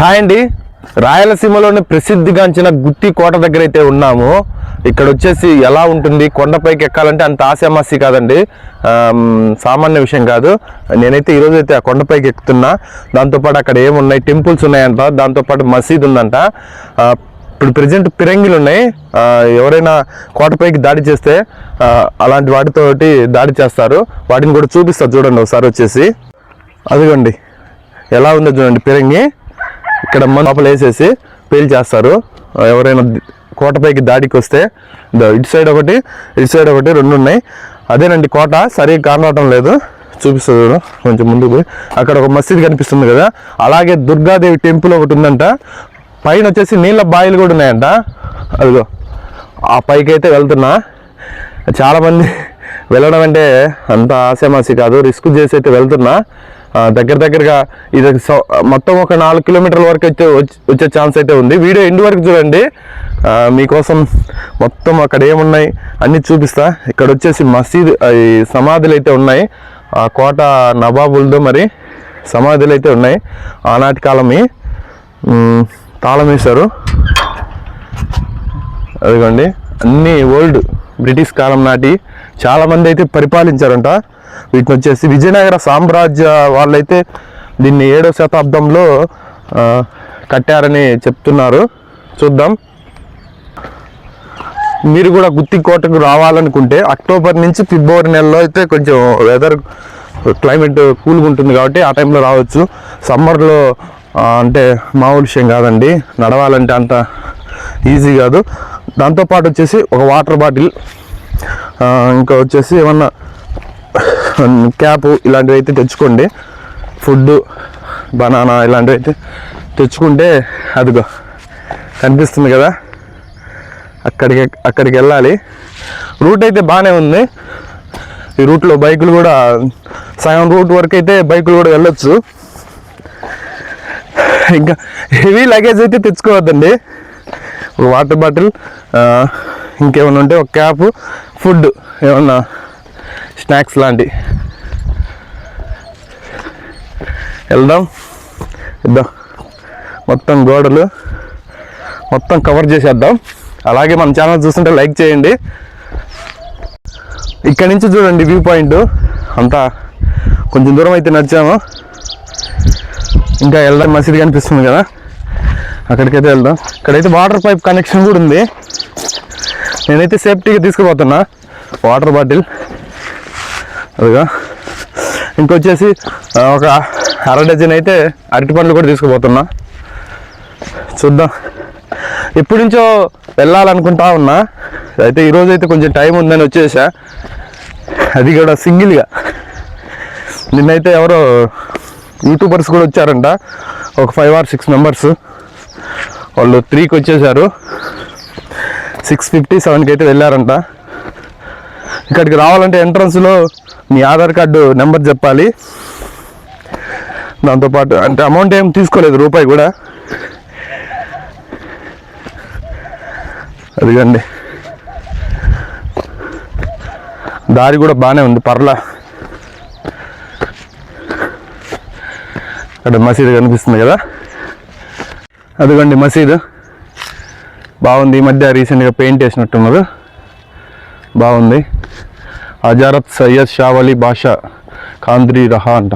Hi అండి. రాయలసీమలోని ప్రసిద్ధిగాంచిన గుత్తి కోట దగ్గర అయితే ఉన్నాము. ఇక్కడ వచ్చేసి ఎలా ఉంటుంది కొండపైకి ఎక్కాలంటే అంత ఆశామాసి కాదండి. సామాన్య విషయం కాదు. నేనైతే ఈరోజు అయితే ఆ కొండపైకి ఎక్కుతున్నా. దాంతోపాటు అక్కడ ఏమున్నాయి టెంపుల్స్ ఉన్నాయంట. దాంతోపాటు మసీద్ ఉందంట. ఇప్పుడు ప్రజెంట్ పిరంగిలు ఉన్నాయి. ఎవరైనా కోటపైకి దాడి చేస్తే అలాంటి వాటితోటి దాడి చేస్తారు. వాటిని కూడా చూపిస్తారు చూడండి ఒకసారి వచ్చేసి. అదిగోండి. ఎలా ఉందో చూడండి పిరంగి. ఇక్కడ లోపల వేసేసి పేల్ చేస్తారు. ఎవరైనా కోటపైకి దాడికి వస్తే ఇటు సైడ్ ఒకటి ఇటు సైడ్ ఒకటి రెండు ఉన్నాయి. అదేనండి కోట సరిగ్గా కానవటం లేదు. చూపిస్తుంది కొంచెం ముందుకు అక్కడ ఒక మసీద్ కనిపిస్తుంది కదా అలాగే దుర్గాదేవి టెంపుల్ ఒకటి ఉందంట. పైన వచ్చేసి నీళ్ళ బాయిలు కూడా ఉన్నాయంట. అదిగో ఆ పైకి అయితే వెళ్తున్నా. చాలామంది వెళ్ళడం అంటే అంత ఆశామాసి కాదు. రిస్క్ చేసి అయితే వెళ్తున్నా. దగ్గర దగ్గరగా ఇది మొత్తం ఒక నాలుగు కిలోమీటర్ల వరకు అయితే వచ్చి- వచ్చే ఛాన్స్ అయితే ఉంది. వీడియో ఎండ్ వరకు చూడండి. మీకోసం మొత్తం అక్కడ ఏమున్నాయి అన్నీ చూపిస్తా. ఇక్కడ వచ్చేసి మసీదు ఈ సమాధులు అయితే ఉన్నాయి. ఆ కోట నవాబులతో మరి సమాధులు అయితే ఉన్నాయి. ఆనాటి కాలం తాళం వేశారు. అదిగోండి. అన్నీ ఓల్డ్ బ్రిటిష్ కాలం నాటి చాలా మంది అయితే పరిపాలించారంట. వీటిని వచ్చేసి విజయనగర సామ్రాజ్య వాళ్ళైతే దీన్ని ఏడో శతాబ్దంలో కట్టారని చెప్తున్నారు. చూద్దాం. మీరు కూడా గుత్తి కోటకు రావాలనుకుంటే అక్టోబర్ నుంచి ఫిబ్రవరి నెలలో అయితే కొంచెం వెదర్ క్లైమేట్ కూల్గా ఉంటుంది కాబట్టి ఆ టైంలో రావచ్చు. సమ్మర్లో అంటే మామూలు విషయం కాదండి. నడవాలంటే అంత ఈజీ కాదు. దాంతోపాటు వచ్చేసి ఒక వాటర్ బాటిల్ ఇంకా వచ్చేసి ఏమన్నా క్యాప్ ఇలాంటివి అయితే తెచ్చుకోండి. ఫుడ్ బనానా ఇలాంటివి అయితే తెచ్చుకుంటే అదిగో కనిపిస్తుంది కదా. అక్కడికి అక్కడికి వెళ్ళాలి. రూట్ అయితే బాగానే ఉంది. ఈ రూట్లో బైకులు కూడా సగం రూట్ వరకు అయితే బైకులు కూడా వెళ్ళొచ్చు. ఇంకా హెవీ లగేజ్ అయితే తెచ్చుకోవద్దండి. ఒక వాటర్ బాటిల్ ఇంకేమైనా ఉంటే ఒక క్యాప్ ఫుడ్ ఏమన్నా స్నాక్స్ లాంటి. వెళ్దాం. ఇద్దాం. మొత్తం గోడలు మొత్తం కవర్ చేసేద్దాం. అలాగే మన ఛానల్ చూస్తుంటే లైక్ చేయండి. ఇక్కడ నుంచి చూడండి వ్యూ పాయింట్. అంతా కొంచెం దూరం అయితే నడిచాము. ఇంకా వెళ్దాం మసీద్ కనిపిస్తుంది కదా. అక్కడికైతే వెళ్దాం. ఇక్కడైతే వాటర్ పైప్ కనెక్షన్ కూడా ఉంది. నేనైతే సేఫ్టీగా తీసుకుపోతున్నా. Water bottle. అదిగా. ఇంకొచ్చేసి ఒక అర డజన్ అయితే అరటి పండ్లు కూడా తీసుకుపోతున్నా. చూద్దాం. ఎప్పటి నుంచో వెళ్ళాలనుకుంటా ఉన్నా. అయితే ఈరోజు అయితే కొంచెం టైం ఉందని వచ్చేసా. అది కూడా సింగిల్గా. నిన్నైతే ఎవరో యూట్యూబర్స్ కూడా వచ్చారంట. ఒక ఫైవ్ ఆర్ సిక్స్ మెంబర్స్. వాళ్ళు త్రీకి వచ్చేసారు. సిక్స్ ఫిఫ్టీ సెవెన్కి అయితే వెళ్ళారంట. ఇక్కడికి రావాలంటే ఎంట్రన్స్లో మీ ఆధార్ కార్డు నెంబర్ చెప్పాలి. దాంతోపాటు అంటే అమౌంట్ ఏం తీసుకోలేదు రూపాయి కూడా. అదిగండి. దారి కూడా బాగానే ఉంది పర్లా. అక్కడ మసీదు కనిపిస్తుంది కదా. అదిగోండి మసీదు. బాగుంది ఈ మధ్య రీసెంట్గా పెయింట్ వేసినట్టున్నారు. బాగుంది. అజారత్ సయ్యద్ షావలి బాషా కాంద్రీ రహా అంట.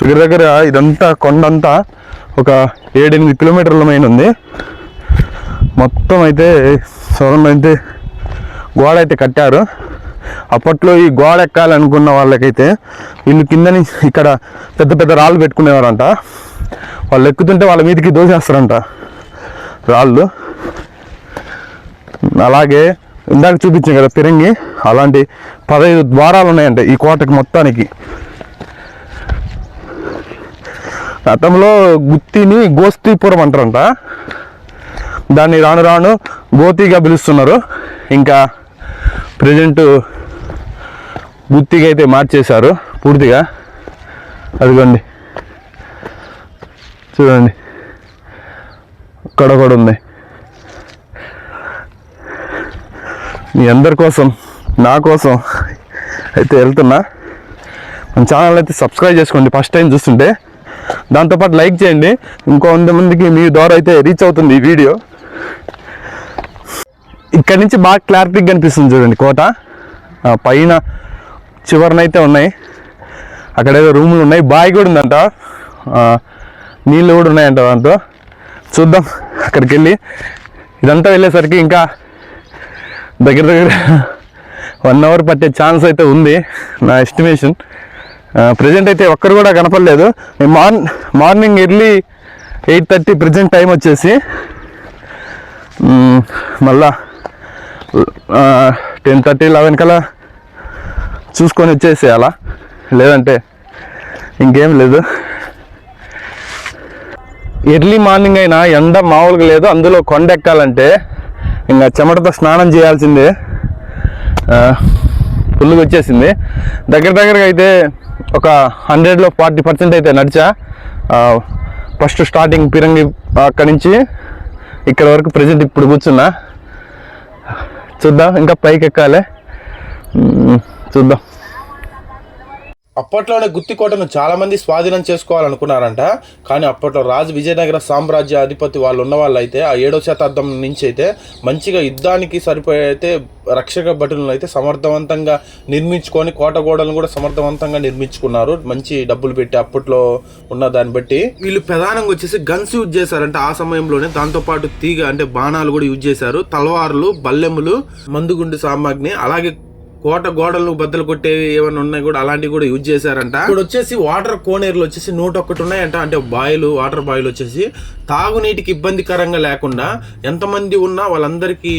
దగ్గర దగ్గర ఇదంతా కొండంతా ఒక ఏడెనిమిది కిలోమీటర్ల మైన ఉంది. మొత్తం అయితే సొరం అయితే గోడ అయితే కట్టారు. అప్పట్లో ఈ గోడ ఎక్కాలనుకున్న వాళ్ళకైతే వీళ్ళు కింద నుంచి ఇక్కడ పెద్ద పెద్ద రాళ్ళు పెట్టుకునేవారంట. వాళ్ళు ఎక్కుతుంటే వాళ్ళ మీదకి దోసేస్తారంట రాళ్ళు. అలాగే ఇందాక చూపించాం కదా పిరంగి అలాంటి పదహైదు ద్వారాలు ఉన్నాయంట ఈ కోటకి మొత్తానికి. గతంలో గుత్తిని గోస్తీపురం అంటారంట. దాన్ని రాను రాను గోతిగా పిలుస్తున్నారు. ఇంకా ప్రజెంట్ గుత్తిగా అయితే మార్చేశారు పూర్తిగా. అదిగోండి. చూడండి. ఇక్కడ కూడా ఉంది మీ అందరి కోసం నా కోసం అయితే వెళ్తున్నా. మన ఛానల్ అయితే సబ్స్క్రైబ్ చేసుకోండి. ఫస్ట్ టైం చూస్తుంటే దాంతోపాటు లైక్ చేయండి. ఇంకొంతమందికి మందికి మీ ద్వారా అయితే రీచ్ అవుతుంది ఈ వీడియో ఇక్కడ నుంచి బాగా క్లారిటీగా కనిపిస్తుంది చూడండి కోట. పైన చివరనైతే ఉన్నాయి. అక్కడ ఏదో రూములు ఉన్నాయి. బావి కూడా ఉందంట. నీళ్ళు కూడా ఉన్నాయంట దాంతో. చూద్దాం అక్కడికి వెళ్ళి. ఇదంతా వెళ్ళేసరికి ఇంకా దగ్గర దగ్గర వన్ అవర్ పట్టే ఛాన్స్ అయితే ఉంది నా ఎస్టిమేషన్. ప్రజెంట్ అయితే ఒక్కరు కూడా కనపడలేదు. నేను morn morning early eight thirty present time వచ్చేసి మళ్ళా టెన్ థర్టీ లెవెన్ కల్లా చూసుకొని వచ్చేసేయాలా? లేదంటే ఇంకేం లేదు. ఎర్లీ మార్నింగ్ అయినా ఎండ మామూలుగా లేదు. అందులో కొండ ఎక్కాలంటే ఇంకా చెమటతో స్నానం చేయాల్సిందే. ఫుల్గా వచ్చేసింది. దగ్గర దగ్గరగా అయితే ఒక హండ్రెడ్లో ఫార్టీ పర్సెంట్ అయితే నడిచా. ఫస్ట్ స్టార్టింగ్ పిరంగి అక్కడి నుంచి ఇక్కడ వరకు ప్రజెంట్ ఇప్పుడు కూర్చున్నా. చూద్దాం ఇంకా పైకి ఎక్కాలి. చూద్దాం. అప్పట్లోనే గుత్తికోటను చాలామంది స్వాధీనం చేసుకోవాలనుకున్నారంట. కానీ అప్పట్లో రాజు విజయనగర సామ్రాజ్య అధిపతి వాళ్ళు ఉన్న వాళ్ళు అయితే ఆ ఏడో శతాబ్దం నుంచి అయితే మంచిగా యుద్ధానికి సరిపోయే అయితే రక్షక భటులను అయితే సమర్థవంతంగా నిర్మించుకొని కోట గోడలను కూడా సమర్థవంతంగా నిర్మించుకున్నారు. మంచి డబ్బులు పెట్టి అప్పట్లో ఉన్న దాన్ని బట్టి. వీళ్ళు ప్రధానంగా వచ్చేసి గన్స్ యూజ్ చేశారంటే ఆ సమయంలోనే. దాంతోపాటు తీగ అంటే బాణాలు కూడా యూజ్ చేశారు. తలవార్లు బల్లెములు మందుగుండు సామాగ్ని అలాగే కోట గోడలు బద్దలు కొట్టేవి ఏమైనా ఉన్నాయి కూడా అలాంటివి కూడా యూజ్ చేశారంట. ఇప్పుడు వచ్చేసి వాటర్ కోనేరులు వచ్చేసి నూట ఒకటి ఉన్నాయంట. అంటే బాయిలు వాటర్ బాయిలు వచ్చేసి తాగునీటికి ఇబ్బందికరంగా లేకుండా ఎంతమంది ఉన్నా వాళ్ళందరికీ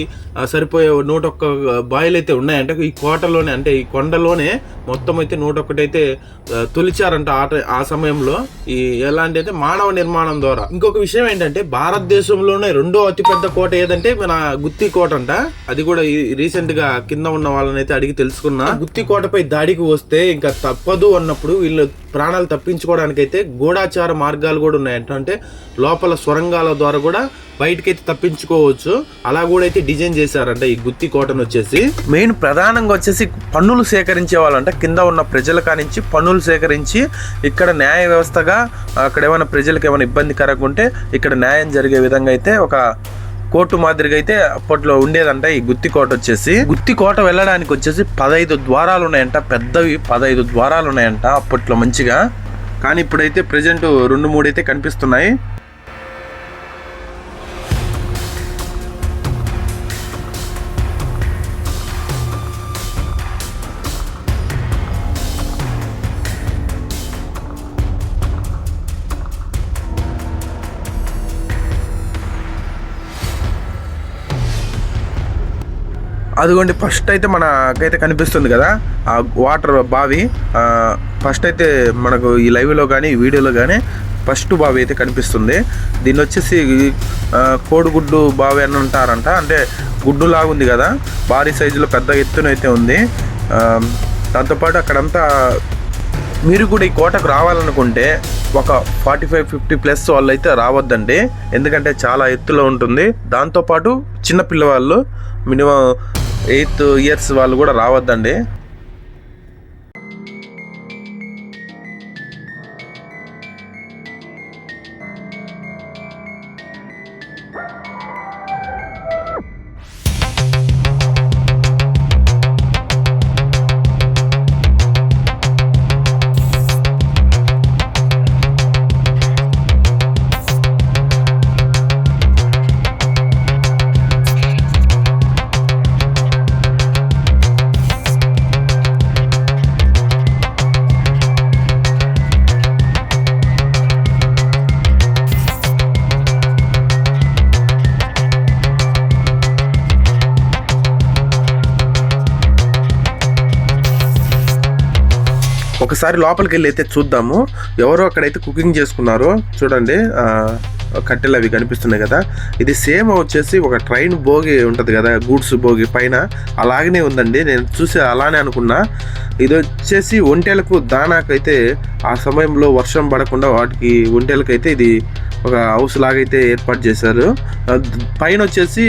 సరిపోయే నూట ఒక్క బాయిలు అయితే ఉన్నాయంట. ఈ కోటలోనే అంటే ఈ కొండలోనే మొత్తం అయితే నూట ఒకటి అయితే తొలిచారంట ఆ ఆ సమయంలో. ఈ ఎలాంటి అయితే మానవ నిర్మాణం ద్వారా. ఇంకొక విషయం ఏంటంటే భారతదేశంలోనే రెండో అతిపెద్ద కోట ఏదంటే మన గుత్తి కోట అంట. అది కూడా ఈ రీసెంట్గా కింద ఉన్న వాళ్ళని అయితే అడిగి తెలుసుకున్నా గుత్తి కోటపై దాడికి వస్తే ఇంకా తప్పదు అన్నప్పుడు వీళ్ళు ప్రాణాలు తప్పించుకోవడానికి అయితే గూఢాచార మార్గాలు కూడా ఉన్నాయంట అంటే లోపల సొరంగాల ద్వారా కూడా బయటకైతే తప్పించుకోవచ్చు. అలా కూడా అయితే డిజైన్ చేశారంట ఈ గుత్తి కోటను వచ్చేసి. మెయిన్ ప్రధానంగా వచ్చేసి పన్నులు సేకరించే వాళ్ళంట. కింద ఉన్న ప్రజల కానించి పన్నులు సేకరించి ఇక్కడ న్యాయ వ్యవస్థగా అక్కడ ఏమైనా ప్రజలకు ఏమైనా ఇబ్బందికరంగా ఉంటే ఇక్కడ న్యాయం జరిగే విధంగా అయితే ఒక కోర్టు మాదిరిగా అయితే అప్పట్లో ఉండేదంట ఈ గుత్తి కోట వచ్చేసి. గుత్తి కోట వెళ్ళడానికి వచ్చేసి పదహైదు ద్వారాలు ఉన్నాయంట. పెద్దవి పదహైదు ద్వారాలు ఉన్నాయంట అప్పట్లో మంచిగా. కానీ ఇప్పుడైతే ప్రజెంట్ రెండు మూడు అయితే కనిపిస్తున్నాయి. అదిగోండి ఫస్ట్ అయితే మనకైతే కనిపిస్తుంది కదా ఆ వాటర్ బావి. ఫస్ట్ అయితే మనకు ఈ లైవ్లో కానీ వీడియోలో కానీ ఫస్ట్ బావి అయితే కనిపిస్తుంది. దీన్ని వచ్చేసి కోడిగుడ్డు బావి అని అంటారంట. అంటే గుడ్డు లాగుంది కదా భారీ సైజులో పెద్ద ఎత్తున అయితే ఉంది. దాంతోపాటు అక్కడంతా మీరు కూడా ఈ కోటకు రావాలనుకుంటే ఒక ఫార్టీ ఫైవ్ ఫిఫ్టీ ప్లస్ వాళ్ళు అయితే రావద్దండి. ఎందుకంటే చాలా ఎత్తులో ఉంటుంది. దాంతోపాటు చిన్న పిల్లవాళ్ళు మినిమం ఎయిత్ ఇయర్స్ వాళ్ళు కూడా రావద్దండి. ఒకసారి లోపలికి వెళ్ళి అయితే చూద్దాము. ఎవరో అక్కడైతే కుకింగ్ చేసుకున్నారో చూడండి కట్టెలు అవి కనిపిస్తున్నాయి కదా. ఇది సేమ్ వచ్చేసి ఒక ట్రైన్ భోగి ఉంటుంది కదా గూడ్స్ భోగి పైన. అలాగనే ఉందండి. నేను చూసి అలానే అనుకున్నా. ఇది వచ్చేసి ఒంటెలకు దానాకైతే ఆ సమయంలో వర్షం పడకుండా వాటికి ఒంటెలకైతే ఇది ఒక హౌస్ లాగైతే ఏర్పాటు చేశారు. పైన వచ్చేసి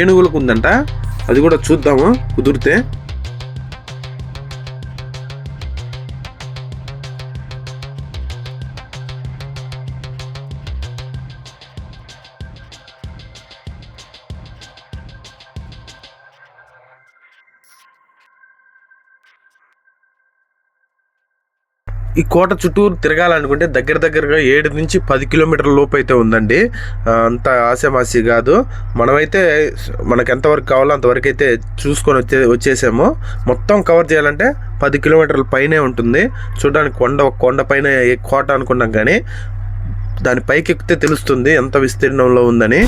ఏనుగులకు ఉందంట. అది కూడా చూద్దాము. కుదిరితే. ఈ కోట చుట్టూరు తిరగాలనుకుంటే దగ్గర దగ్గరగా ఏడు నుంచి పది కిలోమీటర్ల లోపు అయితే ఉందండి. అంత ఆశామాసి కాదు. మనమైతే మనకు ఎంతవరకు కావాలో అంతవరకు అయితే చూసుకొని వచ్చే వచ్చేసాము. మొత్తం కవర్ చేయాలంటే పది కిలోమీటర్ల పైనే ఉంటుంది. చూడడానికి కొండ కొండ పైన కోట అనుకున్నాం కానీ దాని పైకి ఎక్కితే తెలుస్తుంది ఎంత విస్తీర్ణంలో ఉందని.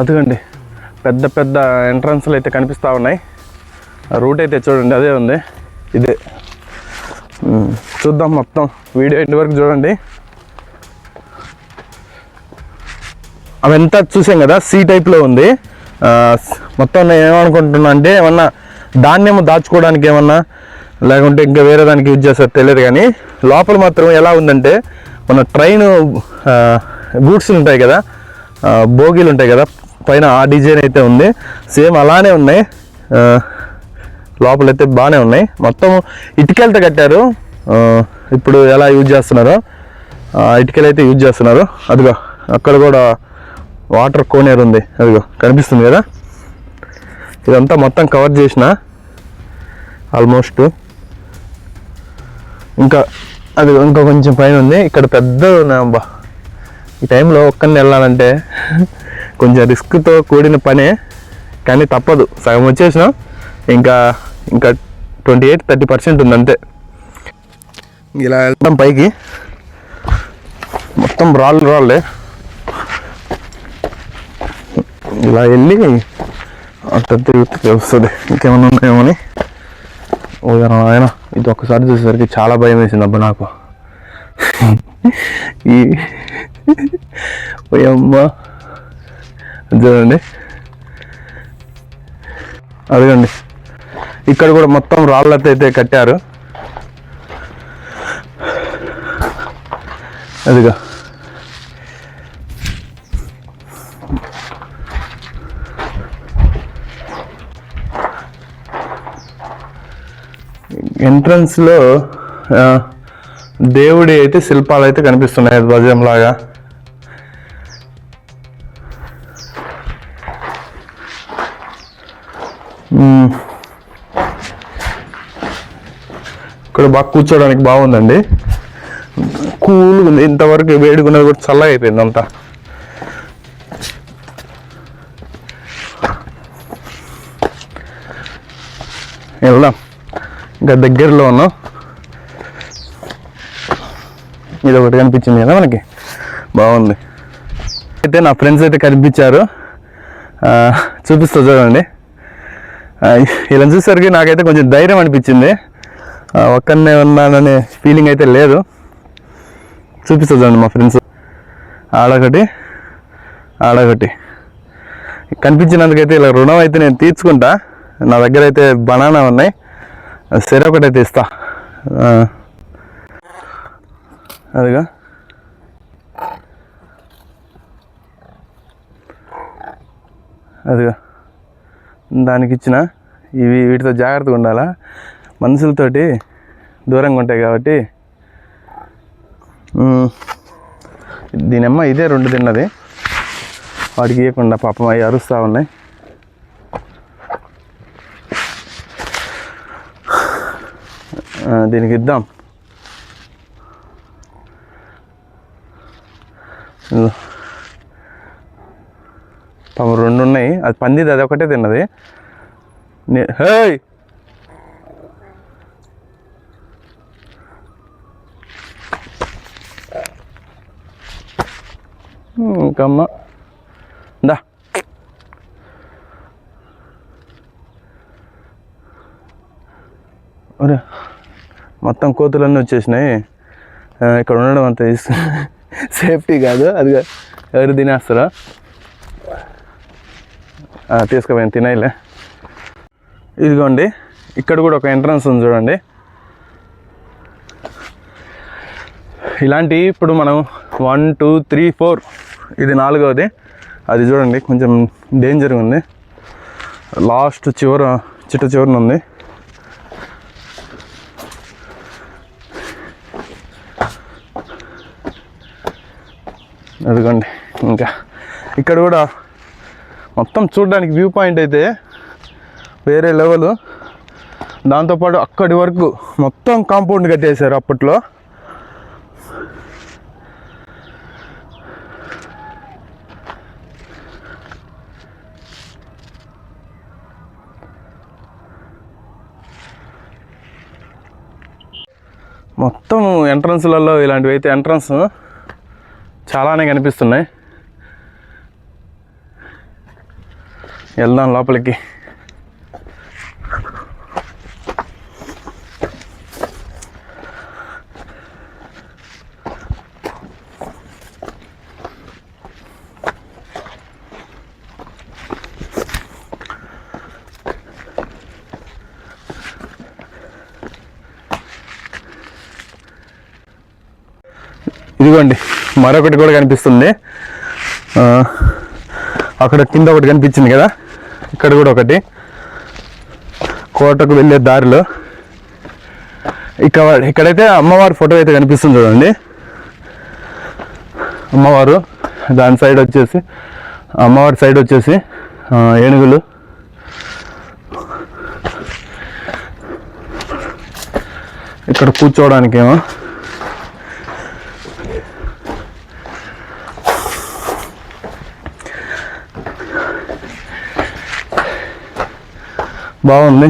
అదిగండి పెద్ద పెద్ద ఎంట్రన్స్లు అయితే కనిపిస్తూ ఉన్నాయి. రూట్ అయితే చూడండి అదే ఉంది. ఇదే. చూద్దాం మొత్తం వీడియో ఎండ్ వరకు చూడండి. అవంతా చూసాం కదా సి టైప్లో ఉంది. మొత్తం నేను ఏమనుకుంటున్నా అంటే ఏమన్నా ధాన్యం దాచుకోవడానికి ఏమన్నా లేకుంటే ఇంకా వేరే దానికి యూజ్ చేస్తారు తెలియదు కానీ లోపల మాత్రం ఎలా ఉందంటే మన ట్రైన్ గూడ్స్ ఉంటాయి కదా బోగీలు ఉంటాయి కదా పైన ఆ డిజైన్ అయితే ఉంది. సేమ్ అలానే ఉన్నాయి. లోపలైతే బాగానే ఉన్నాయి. మొత్తం ఇటుకలతో కట్టారు. ఇప్పుడు ఎలా యూజ్ చేస్తున్నారో ఇటుకలు అయితే యూజ్ చేస్తున్నారు. అదిగో అక్కడ కూడా వాటర్ కోనేరు ఉంది. అదిగో కనిపిస్తుంది కదా? ఇదంతా మొత్తం కవర్ చేసిన ఆల్మోస్ట్. ఇంకా అది ఇంకా కొంచెం పైన ఉంది. ఇక్కడ పెద్ద అబ్బా. ఈ టైంలో ఒక్కరిని వెళ్ళాలంటే కొంచెం రిస్క్తో కూడిన పనే కానీ తప్పదు. సగం వచ్చేసినా ఇంకా ఇంకా ట్వంటీ ఎయిట్ థర్టీ పర్సెంట్ ఉంది అంతే. ఇలా వెళ్తాం పైకి. మొత్తం రాళ్ళు రాళ్ళే. ఇలా వెళ్ళి అట్ట తిరుగుతూ తెలుస్తుంది ఇంకేమైనా ఉన్నాయేమని ఓదన ఆయన ఇది ఒక్కసారి చూసేసరికి చాలా భయం వేసింది అబ్బా నాకు. ఈ ఓయమ్మ చూడండి అదిగండి ఇక్కడ కూడా మొత్తం రాళ్ళతో అయితే కట్టారు. అదిగా. ఎంట్రన్స్లో దేవుడి అయితే శిల్పాలు అయితే కనిపిస్తున్నాయి. ధ్వజం ఇక్కడ బాగా కూర్చోడానికి బాగుందండి. కూల్గా ఉంది. ఇంతవరకు వేడిగా ఉన్నది కూడా చల్లగా అయిపోయింది అంతా. వెళ్దాం ఇంకా దగ్గరలో ఉన్నాం. ఇది ఒకటి కనిపించింది కదా మనకి? బాగుంది. అయితే నా ఫ్రెండ్స్ అయితే కనిపించారు. చూపిస్తా చూడండి. ఇలా చూసేసరికి నాకైతే కొంచెం ధైర్యం అనిపించింది. ఒక్కనే ఉన్నాననే ఫీలింగ్ అయితే లేదు. చూపిస్తుందండి మా ఫ్రెండ్స్ ఆడొకటి ఆడొకటి. కనిపించినందుకైతే ఇలా రుణం అయితే నేను తీర్చుకుంటా. నా దగ్గర అయితే బనానా ఉన్నాయి. సరే ఒకటైతే ఇస్తా. అదిగా. అదిగా. దానికి ఇచ్చిన ఇవి వీటితో జాగ్రత్తగా ఉండాలా? మనుషులతోటి దూరంగా ఉంటాయి కాబట్టి. దీనమ్మ ఇదే రెండు తిన్నది. వాటికి ఇవ్వకుండా పాపం అవి అరుస్తూ ఉన్నాయి. దీనికి ఇద్దాం. పాపం రెండు ఉన్నాయి అది పందిది అది ఒకటే తిన్నది. నే- హేయ్! ఇంకమ్మ. దా. ఒరే మొత్తం కోతులన్నీ వచ్చేసినాయి. ఇక్కడ ఉండడం అంత సేఫ్టీ కాదు అది ఎవరు తినేస్తారా? తీసుకుపోయాను తినేయలే ఇదిగోండి ఇక్కడ కూడా ఒక ఎంట్రన్స్ ఉంది చూడండి. ఇలాంటి ఇప్పుడు మనం వన్ టూ త్రీ ఫోర్ ఇది నాలుగవది. అది చూడండి కొంచెం డేంజర్గా ఉంది. లాస్ట్ చివర చిట్ట చివరన ఉంది. అదిగోండి ఇంకా. ఇక్కడ కూడా మొత్తం చూడడానికి వ్యూ పాయింట్ అయితే వేరే లెవెల్. దాంతోపాటు అక్కడి వరకు మొత్తం కాంపౌండ్ కట్టేశారు అప్పట్లో. మొత్తం ఎంట్రన్స్లలో ఇలాంటివి అయితే ఎంట్రన్స్ చాలానే కనిపిస్తున్నాయి. వెళ్దాం లోపలికి. ఇదిగోండి మరొకటి కూడా కనిపిస్తుంది. అక్కడ కింద ఒకటి కనిపించింది కదా? ఇక్కడ కూడా ఒకటి. కోటకు వెళ్ళే దారిలో. ఇక్కడ ఇక్కడైతే అమ్మవారి ఫోటో అయితే కనిపిస్తుంది చూడండి. అమ్మవారు దాని సైడ్ వచ్చేసి అమ్మవారి సైడ్ వచ్చేసి ఏనుగులు. ఇక్కడ కూర్చోవడానికేమో. బాగుంది.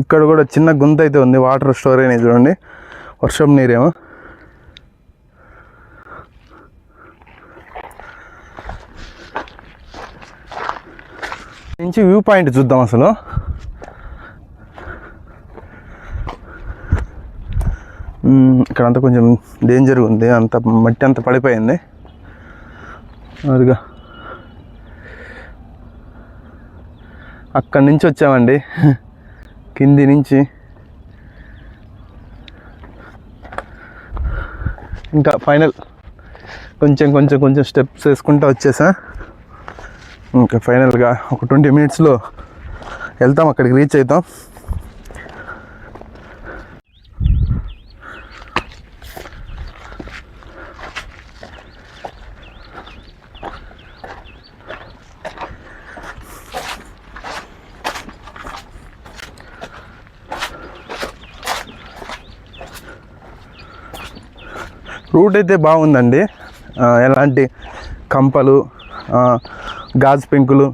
ఇక్కడ కూడా చిన్న గుంత అయితే ఉంది వాటర్ స్టోర్ చూడండి. వర్షం నీరేమో. నుంచి వ్యూ పాయింట్ చూద్దాం అసలు. ఇక్కడ అంతా కొంచెం డేంజర్ ఉంది అంత మట్టి అంత పడిపోయింది. అదిగా. అక్కడి నుంచి వచ్చామండి. కింది నుంచి. ఇంకా ఫైనల్. కొంచెం కొంచెం కొంచెం స్టెప్స్ వేసుకుంటూ వచ్చేసా. ఇంకా ఫైనల్గా ఒక ట్వంటీ మినిట్స్లో వెళ్తాం అక్కడికి రీచ్ అవుతాం. రూట్ అయితే బాగుందండి. ఎలాంటి కంపలు గాజు పెంకులు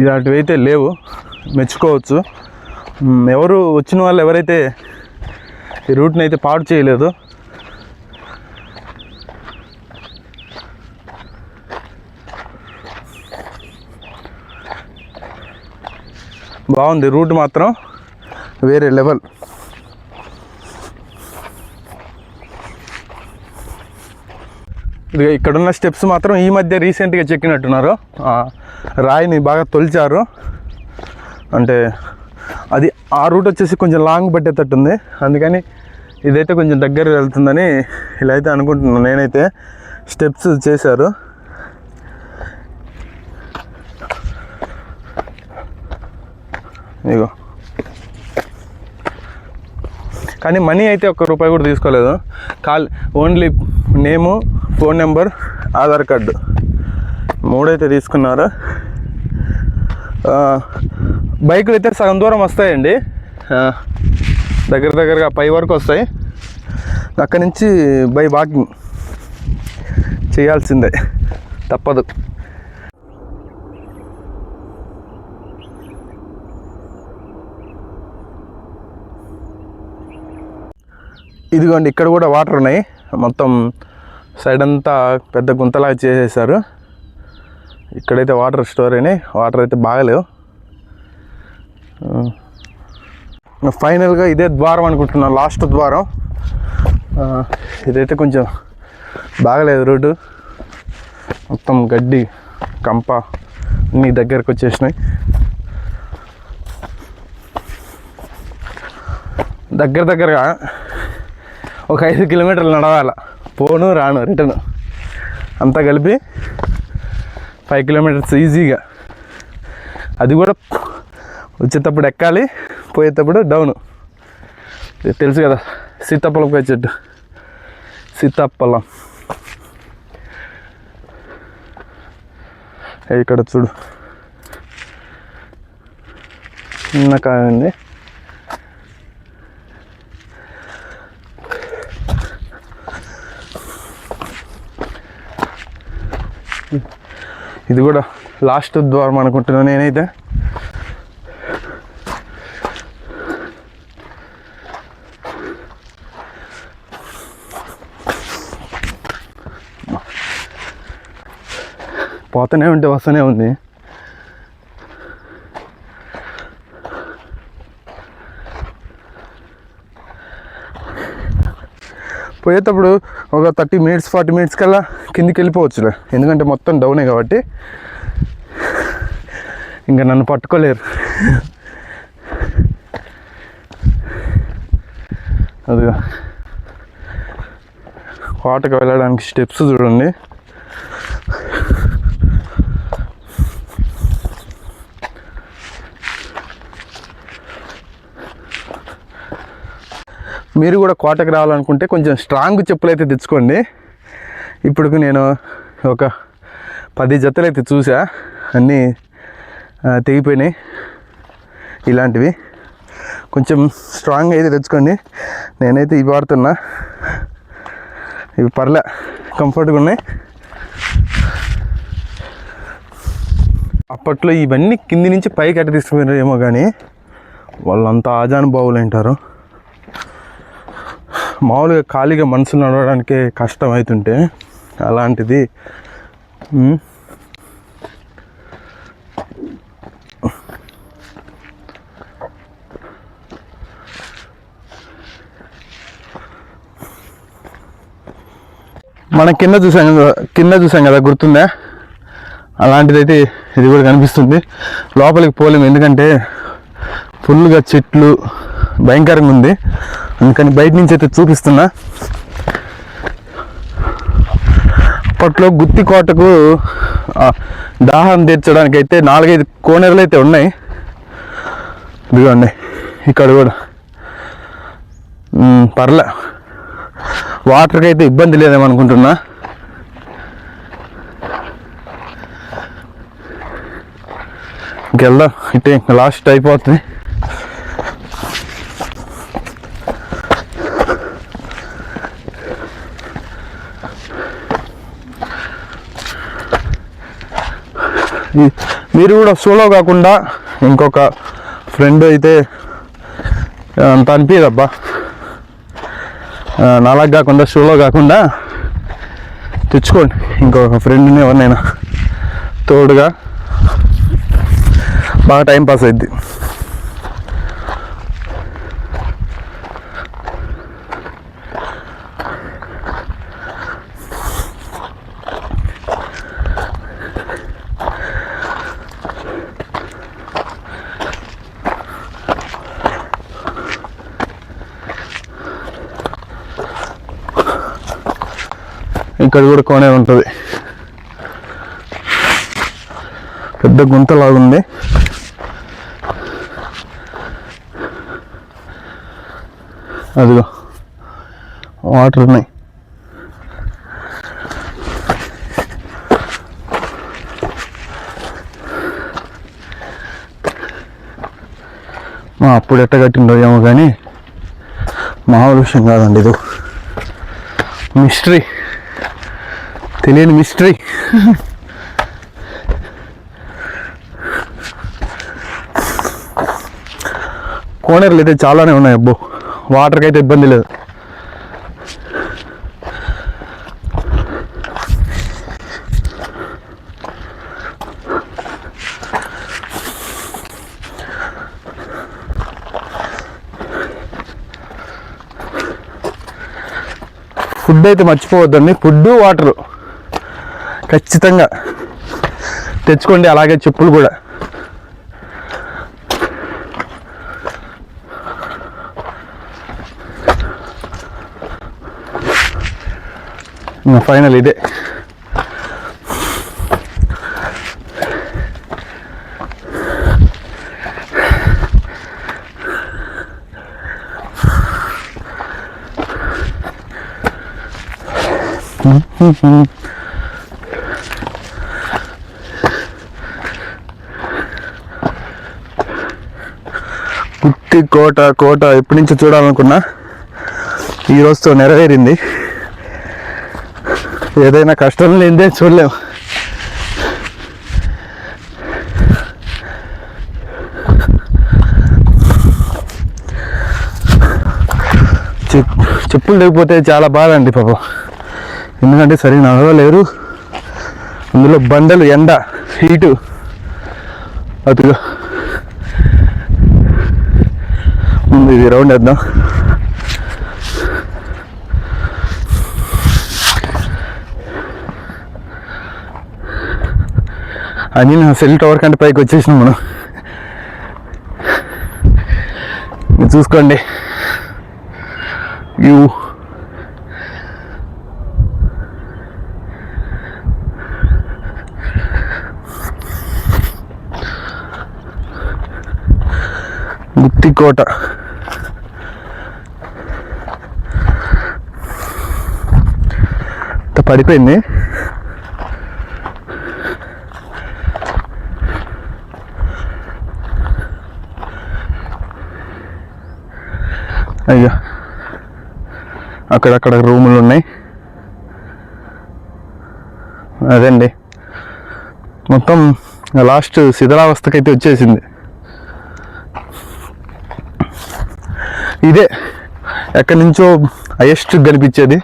ఇలాంటివి అయితే లేవు. మెచ్చుకోవచ్చు. ఎవరు వచ్చిన వాళ్ళు ఎవరైతే ఈ రూట్ని అయితే పాడు చేయలేదు. బాగుంది రూట్ మాత్రం వేరే లెవెల్. ఇక్కడున్న స్టెప్స్ మాత్రం ఈ మధ్య రీసెంట్గా చెక్కినట్టున్నారు. రాయిని బాగా తొలిచారు. అంటే అది ఆ రూట్ వచ్చేసి కొంచెం లాంగ్ పట్టేటట్టుంది. అందుకని ఇదైతే కొంచెం దగ్గర వెళ్తుందని ఇలా అయితే అనుకుంటున్నాను నేనైతే. స్టెప్స్ చేశారు. ఇగో కానీ మనీ అయితే ఒక్క రూపాయి కూడా తీసుకోలేదు. Call only name phone number Aadhaar card. మూడైతే తీసుకున్నారు? బైకులు అయితే సగం దూరం వస్తాయండి. దగ్గర దగ్గరగా పై వరకు వస్తాయి. అక్కడి నుంచి బై వాకింగ్ చేయాల్సిందే. తప్పదు. ఇదిగోండి ఇక్కడ కూడా వాటర్ ఉన్నాయి. మొత్తం సైడ్ అంతా పెద్ద గుంతలాగా చేసేసారు ఇక్కడైతే వాటర్ స్టోర్ అయినాయి. వాటర్ అయితే బాగలేవు. ఫైనల్గా ఇదే ద్వారం అనుకుంటున్నాను లాస్ట్ ద్వారం. ఇదైతే కొంచెం బాగలేదు రోడ్డు. మొత్తం గడ్డి కంప అన్నీ దగ్గరకు వచ్చేసినాయి. దగ్గర దగ్గరగా ఒక ఐదు కిలోమీటర్లు నడవాల. పోను రాను రిటర్న్ అంతా కలిపి ఫైవ్ కిలోమీటర్స్ ఈజీగా అది కూడా వచ్చేటప్పుడు ఎక్కాలి పోయేటప్పుడు డౌన్ తెలుసు కదా సీతాఫలం చెట్టు. సీతాఫలం. ఇక్కడ చూడు. చిన్న కాయ ఉంది. ఇది కూడా లాస్ట్ ద్వారం అనుకుంటున్నాను నేనైతే. పోతూనే ఉంటే వస్తూనే ఉంది. పోయేటప్పుడు ఒక థర్టీ మినిట్స్ ఫార్టీ మినిట్స్ కల్లా కిందికి వెళ్ళిపోవచ్చులే. ఎందుకంటే మొత్తం డౌనే కాబట్టి ఇంకా నన్ను పట్టుకోలేరు. అదిగా. కోటకు వెళ్ళడానికి స్టెప్స్ చూడండి. మీరు కూడా కోటకు రావాలనుకుంటే కొంచెం స్ట్రాంగ్ చెప్పులు అయితే తెచ్చుకోండి. ఇప్పుడు నేను ఒక పది జతలు అయితే చూసా. అన్నీ తెగిపోయినాయి. ఇలాంటివి. కొంచెం స్ట్రాంగ్ అయితే తెచ్చుకోండి. నేనైతే ఇవి వాడుతున్నా. ఇవి పర్లే కంఫర్ట్గా ఉన్నాయి. అప్పట్లో ఇవన్నీ కింది నుంచి పైకి అట్ట తీసుకుపోయినారు ఏమో కానీ వాళ్ళంతా ఆజానుభావులు అంటారు. మామూలుగా ఖాళీగా మనసులు నడవడానికే కష్టం అవుతుంటే అలాంటిది మనం మన కింద చూసాం కదా కింద చూసాం కదా గుర్తుందా? అలాంటిదైతే ఇది కూడా కనిపిస్తుంది. లోపలికి పోలేము ఎందుకంటే ఫుల్గా చెట్లు భయంకరంగా ఉంది. అందుకని బయట నుంచి అయితే చూపిస్తున్నా. అప్పట్లో గుత్తి కోటకు దాహం తీర్చడానికి అయితే నాలుగైదు కోనేరులు అయితే ఉన్నాయి. ఇదిగోండి ఇక్కడ కూడా. పర్లే. వాటర్కి అయితే ఇబ్బంది లేదేమనుకుంటున్నా ఇంకెళ్దాం ఇటే లాస్ట్ అయిపోతుంది. మీరు కూడా సోలో కాకుండా ఇంకొక ఫ్రెండ్ అయితే అంత అనిపించదబ్బా నాలాగా కాకుండా షోలో కాకుండా తెచ్చుకోండి. ఇంకొక ఫ్రెండ్ని ఎవరినైనా తోడుగా. బాగా టైం పాస్ అయింది ఇక్కడ కూడా కోనే ఉంటుంది. పెద్ద గుంతలాగుంది అదిగో వాటర్ ఉన్నాయి. మా అప్పుడు ఎట్ట కట్టిండో ఏమో కానీ మామూలు విషయం కాదండి ఇది. మిస్టరీ. తెలియని మిస్టరీ కోనేరులు అయితే చాలానే ఉన్నాయి అబ్బో. వాటర్కి అయితే ఇబ్బంది లేదు. ఫుడ్ అయితే మర్చిపోవద్దండి. ఫుడ్ వాటరు ఖచ్చితంగా. తెచ్చుకోండి అలాగే చెప్పులు కూడా. ఫైనల్ ఇదే. పుట్టి కోట కోట ఎప్పటి నుంచి చూడాలనుకున్నా ఈ రోజుతో నెరవేరింది. ఏదైనా కష్టం లేదే చూడలేం. చెప్పులు లేకపోతే చాలా బాధ అండి పాపం. ఎందుకంటే సరిగ్గా నడవలేరు అందులో బండలు ఎండ హీటు. అదిగా. ఇది రౌండ్ వేద్దాం. అని నా సెల్ టవర్ కంటే పైకి వచ్చేసినాం మనం. చూసుకోండి. యూ గుత్తికోట పడిపోయింది. అయ్యో. అక్కడక్కడ రూములు ఉన్నాయి. అదండి. మొత్తం లాస్ట్ శిథిలావస్థకైతే వచ్చేసింది. ఇదే ఎక్కడి నుంచో హయెస్ట్ కనిపించేది.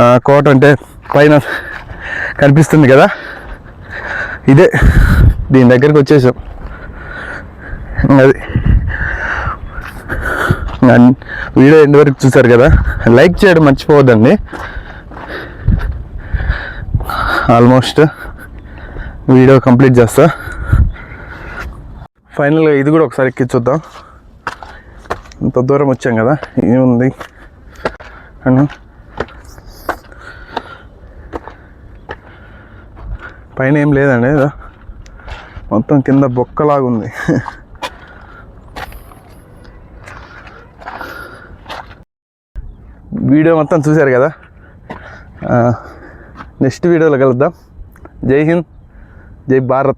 కోట అంటే పైన కనిపిస్తుంది కదా? ఇదే దీని దగ్గరికి వచ్చేసాం. అది. వీడియో ఎండ్ వరకు చూసారు కదా? లైక్ చేయడం మర్చిపోవద్దండి. ఆల్మోస్ట్ వీడియో కంప్లీట్ చేస్తా. ఫైనల్గా ఇది కూడా ఒకసారి ఎక్కి చూద్దాం. ఇంత దూరం వచ్చాం కదా? ఏముంది? అండ్ పైన ఏం లేదండి మొత్తం కింద బొక్కలాగా ఉంది. వీడియో మొత్తం చూశారు కదా? నెక్స్ట్ వీడియోలో కలుద్దాం. జై హింద్. జై భారత్.